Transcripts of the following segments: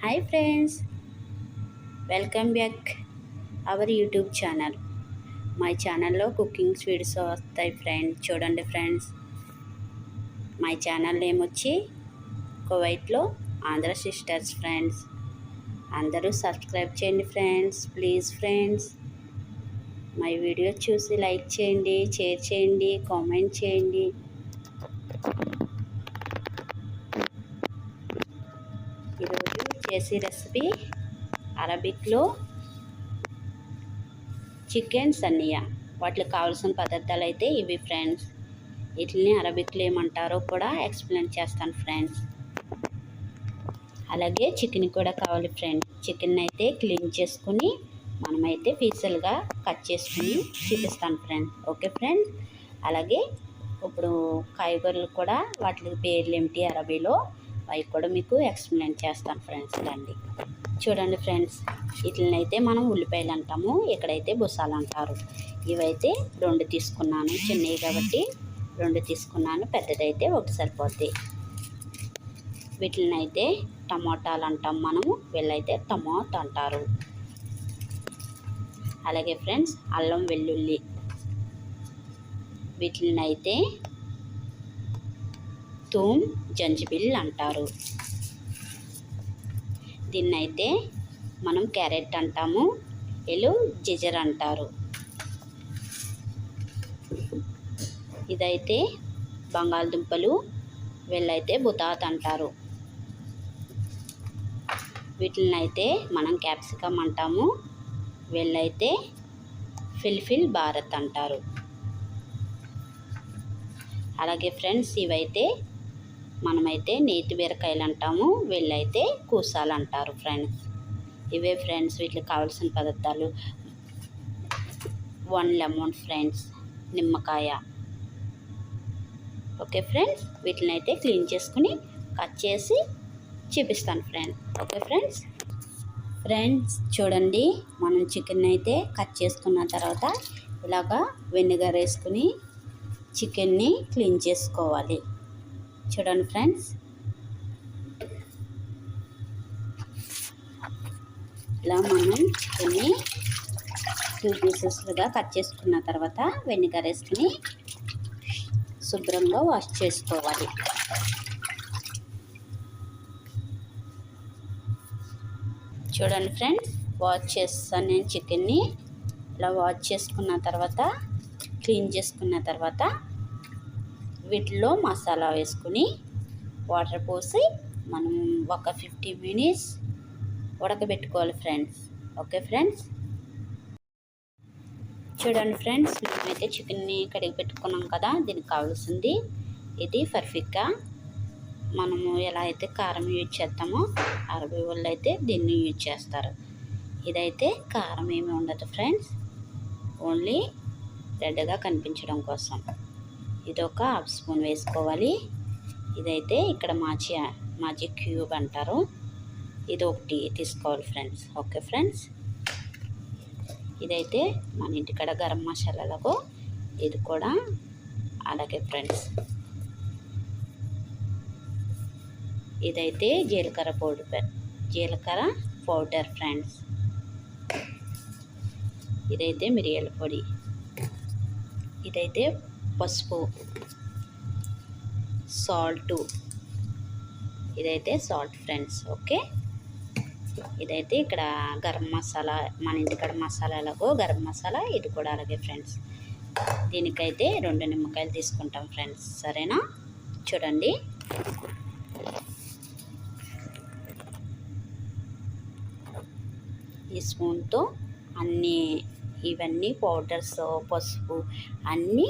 Hi friends welcome back our YouTube channel my ఛానల్లో cooking sweets వస్తాయి friends చూడండి friends my channel name వచ్చి కువైట్లో ఆంధ్ర సిస్టర్స్ ఫ్రెండ్స్ అందరూ సబ్స్క్రైబ్ చేయండి friends please friends my video చూసి లైక్ చేయండి షేర్ చేయండి కామెంట్ చేయండి. ఈరోజు చేసే రెసిపీ అరబిక్లో చికెన్ సన్నియా. వాటికి కావాల్సిన పదార్థాలు అయితే ఇవి ఫ్రెండ్స్. వీటిని అరబిక్లో ఏమంటారో కూడా ఎక్స్ప్లెయిన్ చేస్తాను ఫ్రెండ్స్. అలాగే చికెన్ కూడా కావాలి ఫ్రెండ్స్ చికెన్ అయితే క్లీన్ చేసుకుని మనమైతే పీసులుగా కట్ చేసుకుని చూపిస్తాను ఫ్రెండ్స్ ఓకే ఫ్రెండ్స్ అలాగే ఇప్పుడు కాయగూరలు కూడా వాటి పేర్లు ఏమిటి అరబీలో? అవి కూడా మీకు ఎక్స్ప్లెయిన్ చేస్తాను ఫ్రెండ్స్ రండి చూడండి ఫ్రెండ్స్ వీటిని అయితే మనం ఉల్లిపాయలు అంటాము ఇక్కడైతే బుసాలు అంటారు. ఇవైతే రెండు తీసుకున్నాను చిన్నవి కాబట్టి రెండు తీసుకున్నాను పెద్దదైతే ఒకటి సరిపోద్ది. వీటినైతే టమోటాలు అంటాం మనము వీళ్ళైతే టమోటా అంటారు. అలాగే ఫ్రెండ్స్ అల్లం వెల్లుల్లి. వీటిని అయితే తూమ్ జంజిబిల్ అంటారు. దీన్నైతే మనం క్యారెట్ అంటాము వీళ్ళు జిజర్ అంటారు. ఇదైతే బంగాళదుంపలు వీళ్ళైతే బుతాత్ అంటారు. వీటిని అయితే మనం క్యాప్సికమ్ అంటాము వీళ్ళైతే ఫిల్ఫిల్ భారత్ అంటారు. అలాగే ఫ్రెండ్స్ ఇవైతే మనమైతే నేతి బీరకాయలు అంటాము వీళ్ళైతే కూసాలు అంటారు ఫ్రెండ్స్ ఇవే ఫ్రెండ్స్ వీటికి కావాల్సిన పదార్థాలు. వన్ లెమన్ ఫ్రెండ్స్ నిమ్మకాయ. ఓకే ఫ్రెండ్స్ వీటిని అయితే క్లీన్ చేసుకుని కట్ చేసి చూపిస్తాను ఫ్రెండ్స్ ఓకే ఫ్రెండ్స్ ఫ్రెండ్స్ చూడండి. మనం చికెన్ అయితే కట్ చేసుకున్న తర్వాత ఇలాగా వెనిగర్ వేసుకుని చికెన్ని క్లీన్ చేసుకోవాలి. చూడండి ఫ్రెండ్స్. ఇలా మనం చికెన్ని టూ పీసెస్లుగా కట్ చేసుకున్న తర్వాత వెనిగర్ వేసుకుని శుభ్రంగా వాష్ చేసుకోవాలి. చూడండి ఫ్రెండ్స్ వాష్ చేస్తాను నేను చికెన్ని ఇలా వాష్ చేసుకున్న తర్వాత క్లీన్ చేసుకున్న తర్వాత వీటిలో మసాలా వేసుకుని వాటర్ పోసి మనం ఒక ఫిఫ్టీ మినిట్స్ ఉడకబెట్టుకోవాలి ఫ్రెండ్స్. Okay friends? చూడండి ఫ్రెండ్స్ మేమైతే చికెన్ని కడిగి పెట్టుకున్నాం కదా దీనికి కావాల్సింది ఇది పర్ఫెక్ట్గా మనము ఎలా అయితే కారం యూజ్ చేస్తామో అరవై వాళ్ళు అయితే దీన్ని యూజ్ చేస్తారు. ఇదైతే కారం ఏమి ఉండదు ఫ్రెండ్స్ ఓన్లీ రెడ్గా కనిపించడం కోసం. ఇది ఒక హాఫ్ స్పూన్ వేసుకోవాలి. ఇదైతే ఇక్కడ మాచి మాజీ క్యూబ్ అంటారు. ఇది ఒకటి తీసుకోవాలి ఫ్రెండ్స్. Okay friends? ఇదైతే మన ఇంటికాడ గరం మసాలాలకు ఇది కూడా అలాగే ఫ్రెండ్స్. ఇదైతే జీలకర్ర పౌడర్ జీలకర్ర పౌడర్ ఫ్రెండ్స్. ఇదైతే మిరియాల పొడి. ఇదైతే పసుపు సాల్టు. ఇదైతే సాల్ట్ ఫ్రెండ్స్ ఓకే? ఇదైతే ఇక్కడ గరం మసాలా మన ఇంటికాడ మసాలాలకు గరం మసాలా ఇది కూడా అలాగే ఫ్రెండ్స్. దీనికైతే రెండు నిమ్మకాయలు తీసుకుంటాం ఫ్రెండ్స్ సరేనా? చూడండి. ఈ స్పూన్తో అన్నీ ఇవన్నీ పౌడర్స్ పసుపు అన్నీ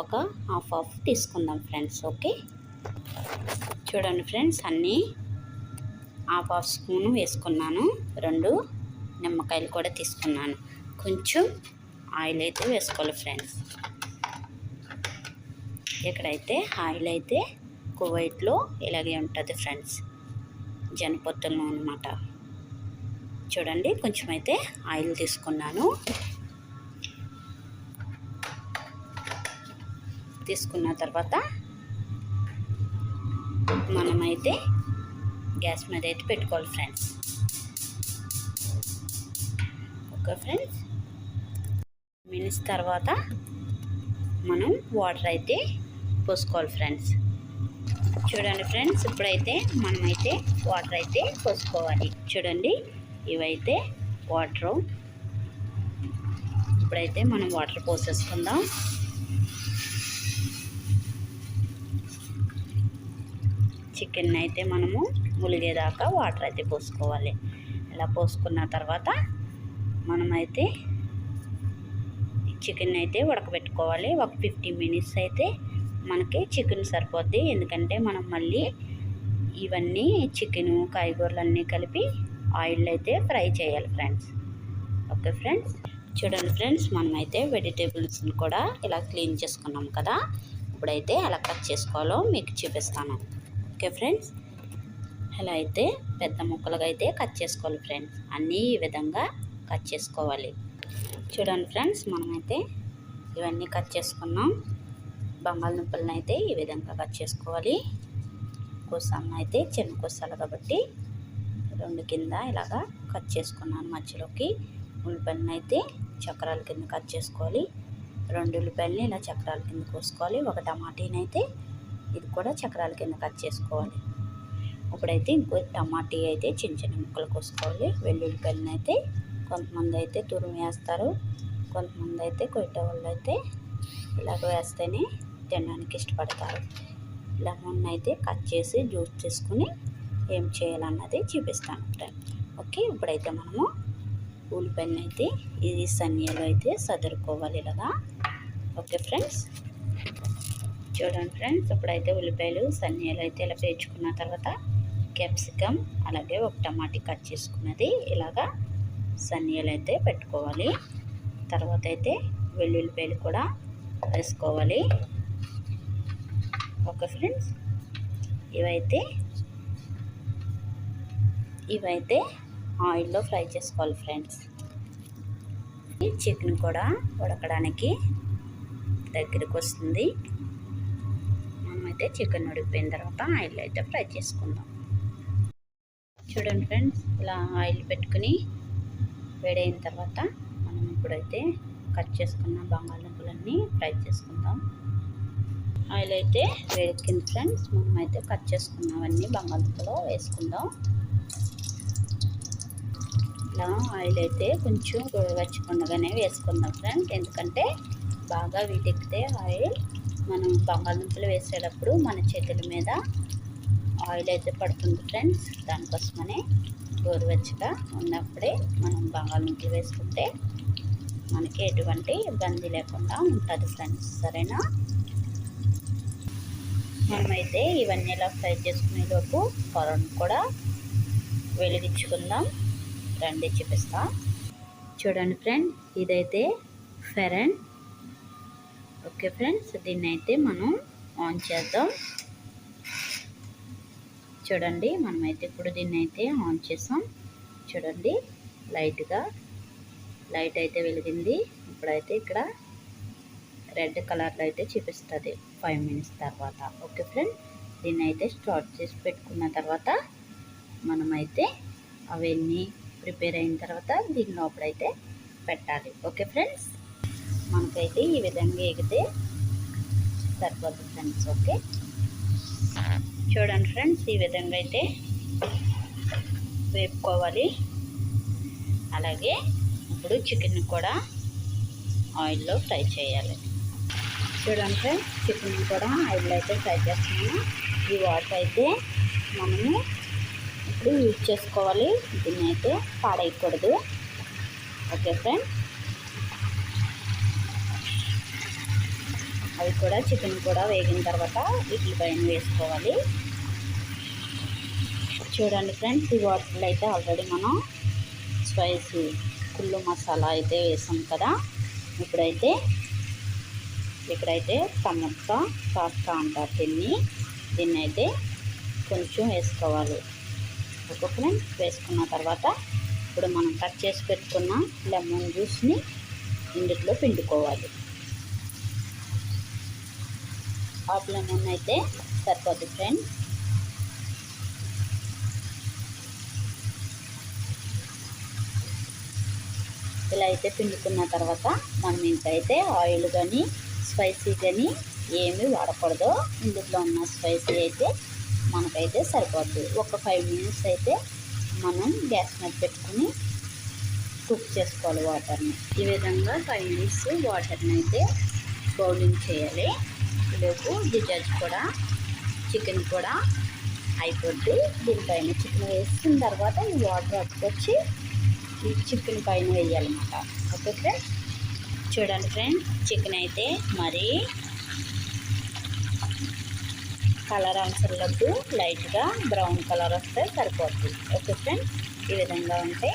ఒక హాఫ్ హాఫ్ తీసుకుందాం ఫ్రెండ్స్ ఓకే? చూడండి ఫ్రెండ్స్ అన్నీ హాఫ్ హాఫ్ స్పూన్ వేసుకున్నాను. రెండు నిమ్మకాయలు కూడా తీసుకున్నాను. కొంచెం ఆయిల్ అయితే వేసుకోవాలి ఫ్రెండ్స్. ఇక్కడైతే ఆయిల్ అయితే కువైట్లో ఇలాగే ఉంటుంది ఫ్రెండ్స్. జనపొత్తులను అనమాట. చూడండి కొంచెం అయితే ఆయిల్ తీసుకున్నాను. తీసుకున్న తర్వాత మనమైతే గ్యాస్ మీద అయితే పెట్టుకోవాలి ఫ్రెండ్స్. Okay friends? మినిట్స్ తర్వాత మనం వాటర్ అయితే పోసుకోవాలి ఫ్రెండ్స్. చూడండి ఫ్రెండ్స్ ఇప్పుడైతే మనమైతే వాటర్ అయితే పోసుకోవాలి. చూడండి ఇవైతే వాటరు. ఇప్పుడైతే మనం వాటర్ పోసేసుకుందాం. చికెన్ అయితే మనము ములిగేదాకా వాటర్ అయితే పోసుకోవాలి. ఇలా పోసుకున్న తర్వాత మనమైతే చికెన్ అయితే ఉడకబెట్టుకోవాలి. ఒక ఫిఫ్టీన్ మినిట్స్ అయితే మనకి చికెన్ సరిపోద్ది. ఎందుకంటే మనం మళ్ళీ ఇవన్నీ చికెను కాయగూరలు అన్నీ కలిపి ఆయిల్ అయితే ఫ్రై చేయాలి ఫ్రెండ్స్. Okay friends? చూడండి ఫ్రెండ్స్ మనమైతే వెజిటేబుల్స్ని కూడా ఇలా క్లీన్ చేసుకున్నాం కదా. ఇప్పుడైతే ఎలా కట్ చేసుకోవాలో మీకు చూపిస్తాను. Okay friends. అలా అయితే పెద్ద ముక్కలుగా అయితే కట్ చేసుకోవాలి ఫ్రెండ్స్. అన్నీ ఈ విధంగా కట్ చేసుకోవాలి. చూడండి ఫ్రెండ్స్ మనమైతే ఇవన్నీ కట్ చేసుకున్నాం. బంగాళదుంపలను అయితే ఈ విధంగా కట్ చేసుకోవాలి. కోసాలను అయితే చిన్న కోసాలు కాబట్టి రెండు కింద ఇలాగా కట్ చేసుకున్నాను మధ్యలోకి. ఉల్లిపాయలను అయితే చక్రాల కింద కట్ చేసుకోవాలి. రెండు ఉల్లిపాయలని ఇలా చక్రాల కింద కోసుకోవాలి. ఒక టమాటీని అయితే ఇది కూడా చక్రాల కింద కట్ చేసుకోవాలి. ఇప్పుడైతే ఇంకో టమాటీ అయితే చిన్న చిన్న ముక్కలు కోసుకోవాలి. వెల్లుల్లిపాయలను అయితే కొంతమంది అయితే తురుము వేస్తారు. కొంతమంది అయితే కొట్టే వాళ్ళు అయితే ఇలాగ వేస్తేనే తినడానికి ఇష్టపడతారు. లెమన్ అయితే కట్ చేసి జ్యూస్ చేసుకుని ఏం చేయాలన్నది చూపిస్తాను ఫ్రెండ్ ఓకే ఇప్పుడైతే మనము ఉల్లిపాయలను అయితే ఇది సన్నీలో అయితే సదురుకోవాలి ఇలాగా. Okay friends. చూడండి ఫ్రెండ్స్ ఇప్పుడైతే ఉల్లిపాయలు సన్నీలు అయితే ఇలా పేర్చుకున్న తర్వాత క్యాప్సికమ్ అలాగే ఒక టమాటీ కట్ చేసుకున్నది. ఇలాగా సన్నీలు అయితే పెట్టుకోవాలి. తర్వాత అయితే వెల్లుల్లిపాయలు కూడా వేసుకోవాలి. Okay friends? ఇవైతే ఇవైతే ఆయిల్లో ఫ్రై చేసుకోవాలి ఫ్రెండ్స్. ఈ చికెన్ కూడా ఉడకడానికి దగ్గరికి వస్తుంది. అయితే చికెన్ ఉడికిపోయిన తర్వాత ఆయిల్ అయితే ఫ్రై చేసుకుందాం. చూడండి ఫ్రెండ్స్ ఇలా ఆయిల్ పెట్టుకుని వేడైన తర్వాత మనం ఇప్పుడైతే కట్ చేసుకున్న బంగాళదుంపలన్నీ ఫ్రై చేసుకుందాం. ఆయిల్ అయితే వేడెక్కింది ఫ్రెండ్స్ మనం అయితే కట్ చేసుకున్నవన్నీ బంగాళదుంపలో వేసుకుందాం. ఇలా ఆయిల్ అయితే కొంచెం గోరువెచ్చకుండగానే వేసుకుందాం ఫ్రెండ్స్ ఎందుకంటే బాగా వీటెక్కితే ఆయిల్ మనం బంగాళదుంపలు వేసేటప్పుడు మన చేతుల మీద ఆయిల్ అయితే పడుతుంది ఫ్రెండ్స్. దానికోసమనే గోరువెచ్చగా ఉన్నప్పుడే మనం బంగాళదుంపలు వేసుకుంటే మనకి ఎటువంటి ఇబ్బంది లేకుండా ఉంటుంది ఫ్రెండ్స్. సరేనా? మనమైతే ఇవన్నీ ఇలా ఫ్రై చేసుకునే లోపు కూడా వెలిగించుకుందాం. రండి చూపిస్తా. చూడండి ఫ్రెండ్ ఇదైతే ఫెరన్ ఓకే ఫ్రెండ్స్ దీన్ని అయితే మనం ఆన్ చేద్దాం. చూడండి మనమైతే ఇప్పుడు దీన్ని అయితే ఆన్ చేసాం. చూడండి లైట్గా లైట్ అయితే వెలిగింది. ఇప్పుడైతే ఇక్కడ రెడ్ కలర్లో అయితే చూపిస్తుంది ఫైవ్ మినిట్స్ తర్వాత. ఓకే ఫ్రెండ్ దీన్ని అయితే స్టార్ట్ చేసి పెట్టుకున్న తర్వాత మనమైతే అవన్నీ ప్రిపేర్ అయిన తర్వాత దీని లోపలైతే పెట్టాలి. Okay friends? మనకైతే ఈ విధంగా ఎగితే సరిపోతుంది ఫ్రెండ్స్ ఓకే? చూడండి ఫ్రెండ్స్ ఈ విధంగా అయితే వేపుకోవాలి. అలాగే ఇప్పుడు చికెన్ కూడా ఆయిల్లో ఫ్రై చేయాలి. చూడండి ఫ్రెండ్స్ చికెన్ కూడా ఆయిల్లో అయితే ఫ్రై చేస్తున్నాము ఈ వాటర్ అయితే మనము ఇప్పుడు యూజ్ చేసుకోవాలి. దీన్ని అయితే పాడేయకూడదు. ఓకే ఫ్రెండ్ అవి కూడా చికెన్ కూడా వేగిన తర్వాత వీటి పైన వేసుకోవాలి. చూడండి ఫ్రెండ్స్ ఈ వాటర్లో అయితే ఆల్రెడీ మనం స్పైసీ కుళ్ళు మసాలా అయితే వేసాం కదా. ఇప్పుడైతే ఇక్కడైతే టమోటా కాస్తా అంటారు దీన్ని. దీన్ని అయితే కొంచెం వేసుకోవాలి. ఒక ఫ్రెండ్స్ వేసుకున్న తర్వాత ఇప్పుడు మనం కట్ చేసి పెట్టుకున్న లెమన్ జ్యూస్ని ఇందులో పిండుకోవాలి. హాఫ్ లెమన్ అయితే సరిపోతుంది ఫ్రెండ్. ఇలా అయితే పిండుకున్న తర్వాత మనం ఇంకైతే ఆయిల్ కానీ స్పైసీ కానీ ఏమీ వాడకూడదు. ఇందులో ఉన్న స్పైసీ అయితే మనకైతే సరిపోద్ది. ఒక ఫైవ్ మినిట్స్ అయితే మనం గ్యాస్ మీద పెట్టుకుని కుక్ చేసుకోవాలి వాటర్ని. ఈ విధంగా ఫైవ్ మినిట్స్ వాటర్ని అయితే బౌలింగ్ చేయాలి. ఈలోపు జిజాజ్ కూడా చికెన్ కూడా అయిపోద్ది. దీనిపైన చికెన్ వేసిన తర్వాత ఈ వాటర్ అప్పుకొచ్చి ఈ చికెన్ పైన వేయాలన్నమాట. Okay friends? చూడండి ఫ్రెండ్స్ చికెన్ అయితే మరి కలర్ అవసరంలోకి లైట్గా బ్రౌన్ కలర్ వస్తే సరిపోతుంది ఓకే ఫ్రెండ్స్? ఈ విధంగా ఉంటే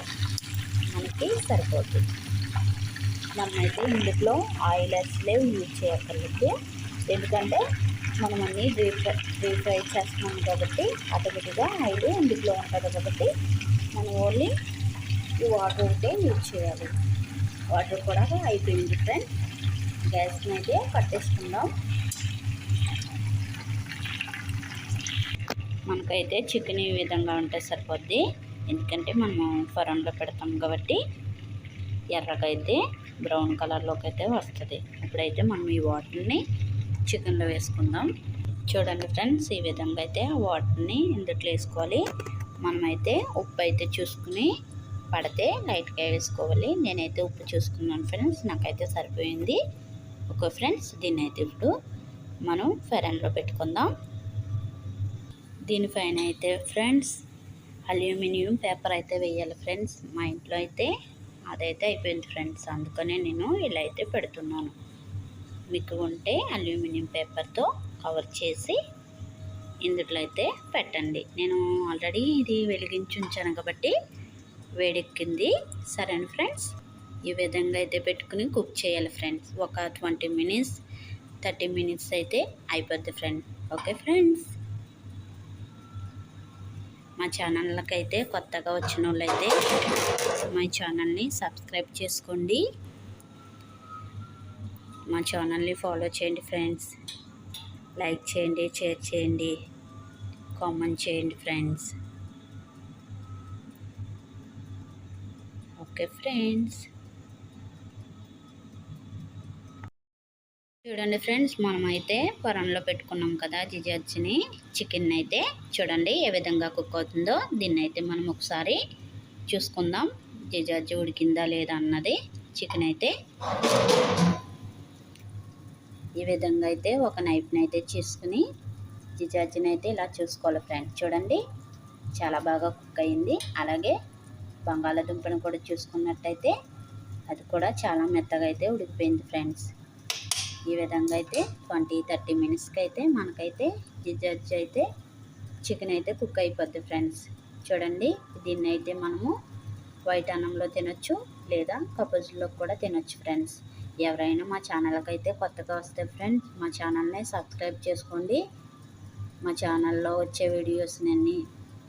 మనకి సరిపోతుంది మనమైతే ఇందులో ఆయిల్ అసలే యూజ్ చేయక్కర్లేదు. ఎందుకంటే మనం అన్నీ డీప్ ఫ్రై డీప్ ఫ్రై చేస్తున్నాం కాబట్టి ఆటోమేటిక్గా ఐదు ఇందులో ఉంటుంది కాబట్టి మనం ఓన్లీ ఈ వాటర్ ఒకటే యూజ్ చేయాలి. వాటర్ కూడా అయిపోయింది ఫ్రెండ్ గ్యాస్ని అయితే కట్టేసుకుందాం మనకైతే చికెన్ ఈ విధంగా ఉంటే సరిపోద్ది. ఎందుకంటే మనం ఫరంలో పెడతాం కాబట్టి ఎర్రగైతే బ్రౌన్ కలర్లోకి అయితే వస్తుంది. ఇప్పుడైతే మనం ఈ వాటర్ని చికెన్లో వేసుకుందాం. చూడండి ఫ్రెండ్స్ ఈ విధంగా అయితే వాటర్ని ఇందుట్లో వేసుకోవాలి. మనమైతే ఉప్పు అయితే చూసుకుని పడితే లైట్గా వేసుకోవాలి. నేనైతే ఉప్పు చూసుకున్నాను ఫ్రెండ్స్ నాకైతే సరిపోయింది. ఓకే ఫ్రెండ్స్ దీన్ని అయితే ఇప్పుడు మనం ఫెరన్లో పెట్టుకుందాం. దీనిపైన అయితే ఫ్రెండ్స్ అల్యూమినియం పేపర్ అయితే వేయాలి ఫ్రెండ్స్. మా ఇంట్లో అయితే అదైతే అయిపోయింది ఫ్రెండ్స్ అందుకనే నేను ఇలా అయితే పెడుతున్నాను. మీకు ఉంటే అల్యూమినియం పేపర్తో కవర్ చేసి ఇందులో అయితే పెట్టండి. నేను ఆల్రెడీ ఇది వెలిగించి ఉంచాను కాబట్టి వేడెక్కింది. సరేనా ఫ్రెండ్స్? ఈ విధంగా అయితే పెట్టుకుని కుక్ చేయాలి ఫ్రెండ్స్. ఒక ట్వంటీ మినిట్స్ థర్టీ మినిట్స్ అయితే అయిపోద్ది ఫ్రెండ్స్ ఓకే ఫ్రెండ్స్? మా ఛానళ్ళకైతే అయితే కొత్తగా వచ్చిన వాళ్ళైతే మా ఛానల్ని సబ్స్క్రైబ్ చేసుకోండి. మా ఛానల్ని ఫాలో చేయండి ఫ్రెండ్స్. లైక్ చేయండి షేర్ చేయండి కామెంట్ చేయండి ఫ్రెండ్స్. Okay friends. చూడండి ఫ్రెండ్స్ మనమైతే పొరంలో పెట్టుకున్నాం కదా జిజర్జ్ని. చికెన్ అయితే చూడండి ఏ విధంగా కుక్ అవుతుందో దీన్ని అయితే మనం ఒకసారి చూసుకుందాం. జిజర్జ్ ఉడికిందా లేదా అన్నది చికెన్ అయితే. ఈ విధంగా అయితే ఒక నైఫ్ని అయితే చేసుకుని జిజాజిని అయితే ఇలా చూసుకోవాలి ఫ్రెండ్స్ చూడండి చాలా బాగా కుక్ అయింది. అలాగే బంగాళాదుంపను కూడా చూసుకున్నట్టయితే అది కూడా చాలా మెత్తగా అయితే ఉడికిపోయింది ఫ్రెండ్స్ ఈ విధంగా అయితే ట్వంటీ థర్టీ మినిట్స్కి అయితే మనకైతే జిజర్జ్ అయితే చికెన్ అయితే కుక్ అయిపోద్ది ఫ్రెండ్స్ చూడండి దీన్ని అయితే మనము వైట్ అన్నంలో తినొచ్చు లేదా కపుజ్లో కూడా తినొచ్చు ఫ్రెండ్స్ ఎవరైనా మా ఛానల్కి అయితే కొత్తగా వస్తే ఫ్రెండ్స్ మా ఛానల్ని సబ్స్క్రైబ్ చేసుకోండి. మా ఛానల్లో వచ్చే వీడియోస్ని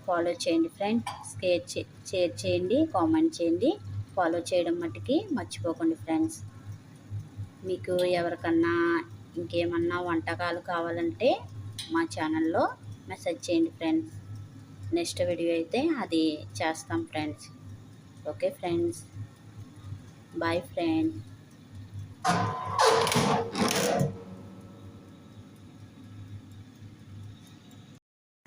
ఫాలో చేయండి ఫ్రెండ్స్ షేర్ షేర్ చేయండి కామెంట్ చేయండి. ఫాలో చేయడం మట్టుకి మర్చిపోకండి ఫ్రెండ్స్ మీకు ఎవరికన్నా ఇంకేమన్నా వంటకాలు కావాలంటే మా ఛానల్లో మెసేజ్ చేయండి ఫ్రెండ్స్ నెక్స్ట్ వీడియో అయితే అది చేస్తాం friends okay friends bye friends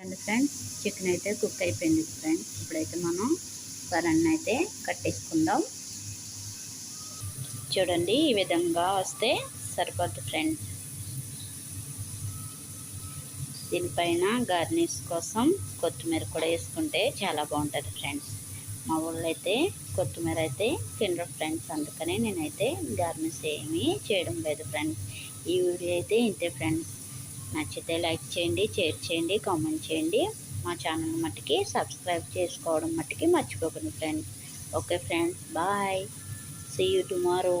and friends chicken అయితే కుక్ అయిపోయింది ఫ్రెండ్స్. ఇప్పుడైతే మనం వరన్న అయితే కట్టేసుకుందాం. చూడండి ఈ విధంగా వస్తే సరిపోద్ది ఫ్రెండ్స్. దీనిపైన గార్నిష్ కోసం కొత్తిమీర కూడా వేసుకుంటే చాలా బాగుంటుంది ఫ్రెండ్స్. మా ఊళ్ళో అయితే కొత్తిమీర అయితే తినరు ఫ్రెండ్స్ అందుకనే నేనైతే గార్నిష్ ఏమీ చేయడం లేదు ఫ్రెండ్స్ ఈ వీడియో అయితే ఇంతే ఫ్రెండ్స్ నచ్చితే లైక్ చేయండి షేర్ చేయండి కామెంట్ చేయండి. మా ఛానల్ మట్టుకి సబ్స్క్రైబ్ చేసుకోవడం మట్టుకి మర్చిపోకండి friends okay friends bye see you tomorrow